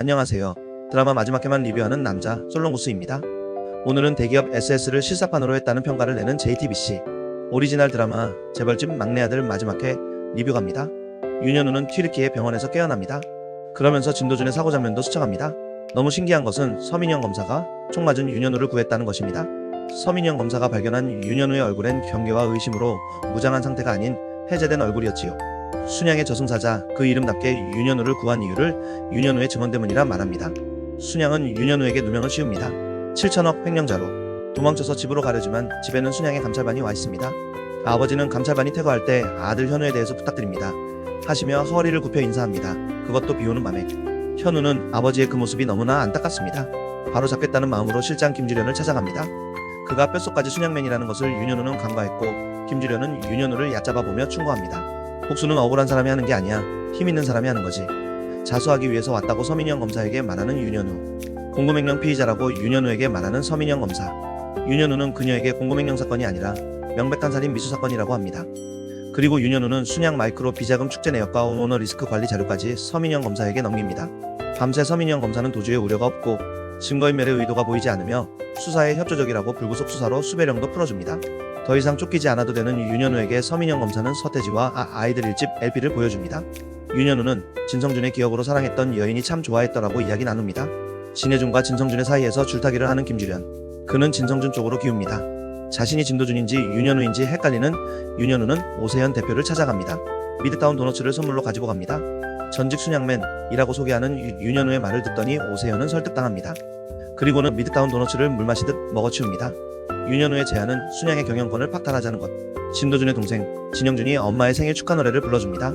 안녕하세요. 드라마 마지막 회만 리뷰하는 남자 솔롱구스입니다. 오늘은 대기업 SS를 실사판으로 했다는 평가를 내는 JTBC 오리지널 드라마 재벌집 막내 아들 마지막 회 리뷰 갑니다. 윤현우는 튀르키예 병원에서 깨어납니다. 그러면서 진도준의 사고 장면도 스쳐갑니다. 너무 신기한 것은 서민영 검사가 총 맞은 윤현우를 구했다는 것입니다. 서민영 검사가 발견한 윤현우의 얼굴엔 경계와 의심으로 무장한 상태가 아닌 해제된 얼굴이었지요. 순양의 저승사자 그 이름답게 윤현우를 구한 이유를 윤현우의 증언 때문이라 말합니다. 순양은 윤현우에게 누명을 씌웁니다. 7천억 횡령자로 도망쳐서 집으로 가려지만 집에는 순양의 감찰반이 와 있습니다. 아버지는 감찰반이 퇴거할 때 아들 현우에 대해서 부탁드립니다. 하시며 허리를 굽혀 인사합니다. 그것도 비오는 밤에 현우는 아버지의 그 모습이 너무나 안타깝습니다. 바로 잡겠다는 마음으로 실장 김주련을 찾아갑니다. 그가 뼛속까지 순양맨이라는 것을 윤현우는 간과했고 김주련은 윤현우를 얕잡아 보며 충고합니다. 복수는 억울한 사람이 하는 게 아니야. 힘 있는 사람이 하는 거지. 자수하기 위해서 왔다고 서민영 검사에게 말하는 윤현우. 공금횡령 피의자라고 윤현우에게 말하는 서민영 검사. 윤현우는 그녀에게 공금횡령 사건이 아니라 명백한 살인 미수 사건이라고 합니다. 그리고 윤현우는 순양 마이크로 비자금 축제 내역과 오너 리스크 관리 자료까지 서민영 검사에게 넘깁니다. 밤새 서민영 검사는 도주에 우려가 없고 증거인멸의 의도가 보이지 않으며 수사에 협조적이라고 불구속 수사로 수배령도 풀어줍니다. 더 이상 쫓기지 않아도 되는 윤현우에게 서민영 검사는 서태지와 아, 이들 일집 LP를 보여줍니다. 윤현우는 진성준의 기억으로 사랑했던 여인이 참 좋아했더라고 이야기 나눕니다. 진혜준과 진성준의 사이에서 줄타기를 하는 김주련. 그는 진성준 쪽으로 기웁니다. 자신이 진도준인지 윤현우인지 헷갈리는 윤현우는 오세현 대표를 찾아갑니다. 미드타운 도너츠를 선물로 가지고 갑니다. 전직 순양맨이라고 소개하는 유- 윤현우의 말을 듣더니 오세현은 설득당합니다. 그리고는 미드타운 도너츠를 물 마시듯 먹어치웁니다. 윤현우의 제안은 순양의 경영권을 박탈하자는 것. 진도준의 동생 진영준이 엄마의 생일 축하 노래를 불러줍니다.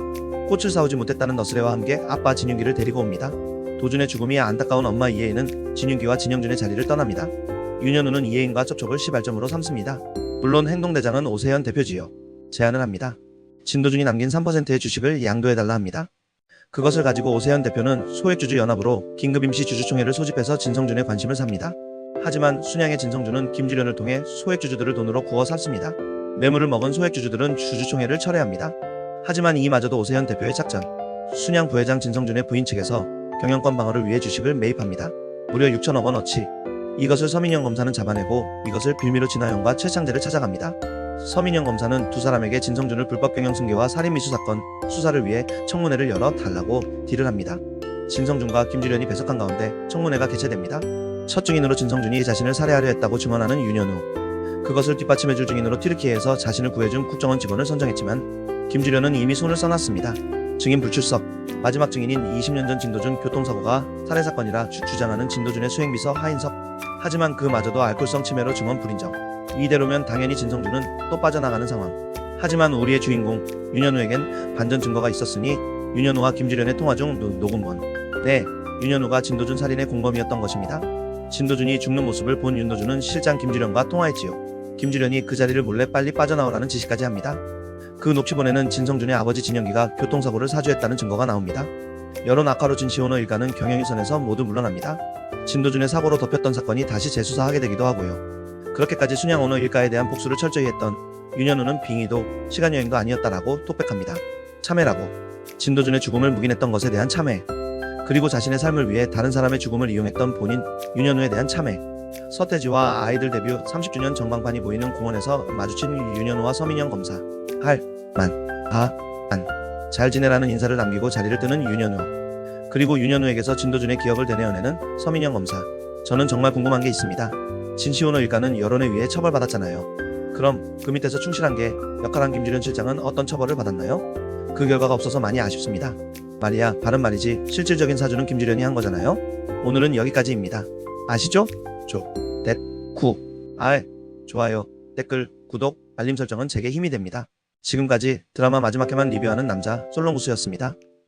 꽃을 사오지 못했다는 너스레와 함께 아빠 진윤기를 데리고 옵니다. 도준의 죽음이 안타까운 엄마 이혜인은 진윤기와 진영준의 자리를 떠납니다. 윤현우는 이혜인과 접촉을 시발점으로 삼습니다. 물론 행동대장은 오세현 대표지요. 제안을 합니다. 진도준이 남긴 3%의 주식을 양도해달라 합니다. 그것을 가지고 오세현 대표는 소액주주 연합으로 긴급 임시 주주총회를 소집해서 진성준의 관심을 삽니다. 하지만 순양의 진성준은 김주련을 통해 소액주주들을 돈으로 구워 샀습니다. 뇌물을 먹은 소액주주들은 주주총회를 철회합니다. 하지만 이마저도 오세현 대표의 작전. 순양 부회장 진성준의 부인 측에서 경영권 방어를 위해 주식을 매입합니다. 무려 6천억 원어치. 이것을 서민영 검사는 잡아내고 이것을 빌미로 진하영과 최창재를 찾아갑니다. 서민영 검사는 두 사람에게 진성준을 불법 경영 승계와 살인 미수 사건 수사를 위해 청문회를 열어 달라고 딜을 합니다. 진성준과 김주련이 배석한 가운데 청문회가 개최됩니다. 첫 증인으로 진성준이 자신을 살해하려 했다고 증언하는 윤현우. 그것을 뒷받침해줄 증인으로 튀르키예에서 자신을 구해준 국정원 직원을 선정했지만 김주련은 이미 손을 써놨습니다. 증인 불출석. 마지막 증인인 20년 전 진도준 교통사고가 살해 사건이라 주, 주장하는 진도준의 수행비서 하인석. 하지만 그마저도 알코올성 치매로 증언 불인정. 이대로면 당연히 진성준은 또 빠져나가는 상황. 하지만 우리의 주인공 윤현우에겐 반전 증거가 있었으니 윤현우와 김주련의 통화 중 노- 녹음본. 네, 윤현우가 진도준 살인의 공범이었던 것입니다. 진도준이 죽는 모습을 본 윤도준은 실장 김주련과 통화했지요. 김주련이 그 자리를 몰래 빨리 빠져나오라는 지시까지 합니다. 그 녹취본에는 진성준의 아버지 진영기가 교통사고를 사주했다는 증거가 나옵니다. 여론 악화로 진시오너 일가는 경영위선에서 모두 물러납니다. 진도준의 사고로 덮였던 사건이 다시 재수사하게 되기도 하고요. 그렇게까지 순양오너 일가에 대한 복수를 철저히 했던 윤현우는 빙의도 시간여행도 아니었다라고 톡백합니다. 참회라고. 진도준의 죽음을 묵인했던 것에 대한 참회. 그리고 자신의 삶을 위해 다른 사람의 죽음을 이용했던 본인 윤현우에 대한 참회. 서태지와 아이들 데뷔 30주년 전광판이 보이는 공원에서 마주친 윤현우와 서민영 검사. 할, 만, 아, 안. 잘 지내라는 인사를 남기고 자리를 뜨는 윤현우. 그리고 윤현우에게서 진도준의 기억을 되뇌어내는 서민영 검사. 저는 정말 궁금한 게 있습니다. 진시오너 일가는 여론에 의해 처벌받았잖아요. 그럼 그 밑에서 충실한 게 역할한 김주련 실장은 어떤 처벌을 받았나요? 그 결과가 없어서 많이 아쉽습니다. 말이야, 바른 말이지. 실질적인 사주는 김주련이 한 거잖아요. 오늘은 여기까지입니다. 아시죠? 조, 댓, 쿠, 알, 좋아요, 댓글, 구독, 알림 설정은 제게 힘이 됩니다. 지금까지 드라마 마지막 회만 리뷰하는 남자 솔롱구스였습니다.